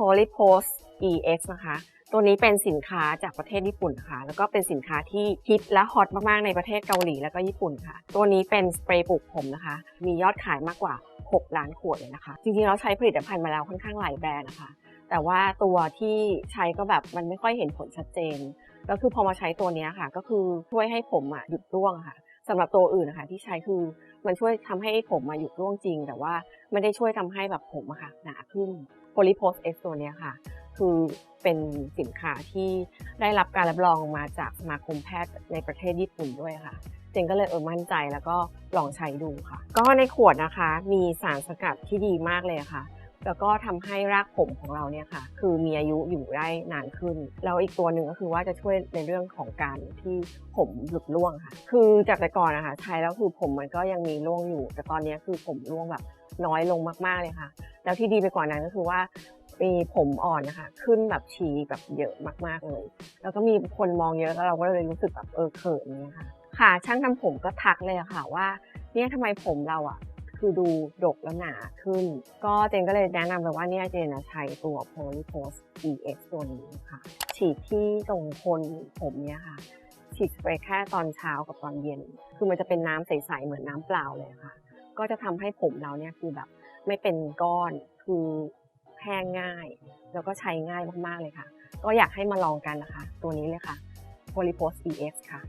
Polypose EX นะคะ ตัวนี้เป็นสินค้าจากประเทศญี่ปุ่นค่ะ แล้วก็เป็นสินค้าที่ฮิตและฮอตมาก ๆ ในประเทศเกาหลีแล้วก็ญี่ปุ่นค่ะ ตัวนี้เป็นสเปรย์ปลูกผมนะคะ มียอดขายมากกว่า 6 ล้านขวดเลยนะคะ จริง ๆ เราใช้ผลิตภัณฑ์มาแล้วค่อนข้างหลายแบรนด์นะคะ แต่ว่าตัวที่ใช้ก็แบบมันไม่ค่อยเห็นผลชัดเจน ก็คือพอมาใช้ตัวนี้ค่ะ ก็คือช่วยให้ผมอะหยุดร่วงค่ะ สำหรับตัวอื่นนะคะที่ใช้คือมันช่วยทำให้ผมมาหยุดร่วงจริง แต่ว่าไม่ได้ช่วยทำให้แบบผมอะค่ะหนาขึ้น Polypose X ตัวนี้ค่ะ คือเป็นสินค้าที่ได้รับการรับรองมาจากสมาคมแพทย์ในประเทศญี่ปุ่นด้วยค่ะเจนก็เลยเออมั่นใจแล้วก็ลองใช้ดูค่ะ ก็ในขวดนะคะมีสารสกัดที่ดีมากเลยค่ะ แล้วก็ทำให้รากผมของเราเนี่ยค่ะ คือมีอายุอยู่ได้นานขึ้น แล้วอีกตัวหนึ่งก็คือว่าจะช่วยในเรื่องของการที่ผมหลุดร่วงค่ะ คือจากแต่ก่อนนะคะใช้แล้วคือผมมันก็ยังมีร่วงอยู่ แต่ตอนนี้คือผมร่วงแบบน้อยลงมากๆเลยค่ะ แล้วที่ดีไปกว่านั้นก็คือว่ามีผมอ่อนนะคะ ขึ้นแบบชีแบบเยอะมากๆเลย แล้วก็มีคนมองเยอะแล้วเราก็เลยรู้สึกแบบเออเขินเนี่ยค่ะ ค่ะช่างทำผมก็ทักเลยะค่ะว่าเนี่ยทำไมผมเราอะ คือดูดกและหนาขึ้น ก็เจนก็เลยแนะนำไปว่าเนี่ยเจนใช้ตัว Polypose EX ตัวนี้ค่ะ ฉีดที่ตรงโคนผมเนี่ยค่ะ ฉีดไปแค่ตอนเช้ากับตอนเย็น คือมันจะเป็นน้ำใส ๆ เหมือนน้ำเปล่าเลยค่ะ ก็จะทำให้ผมเราเนี่ยคือแบบไม่เป็นก้อน คือแห้งง่าย แล้วก็ใช้ง่ายมากๆเลยค่ะ ก็อยากให้มาลองกันนะคะ ตัวนี้เลยค่ะ Polypose EX ค่ะ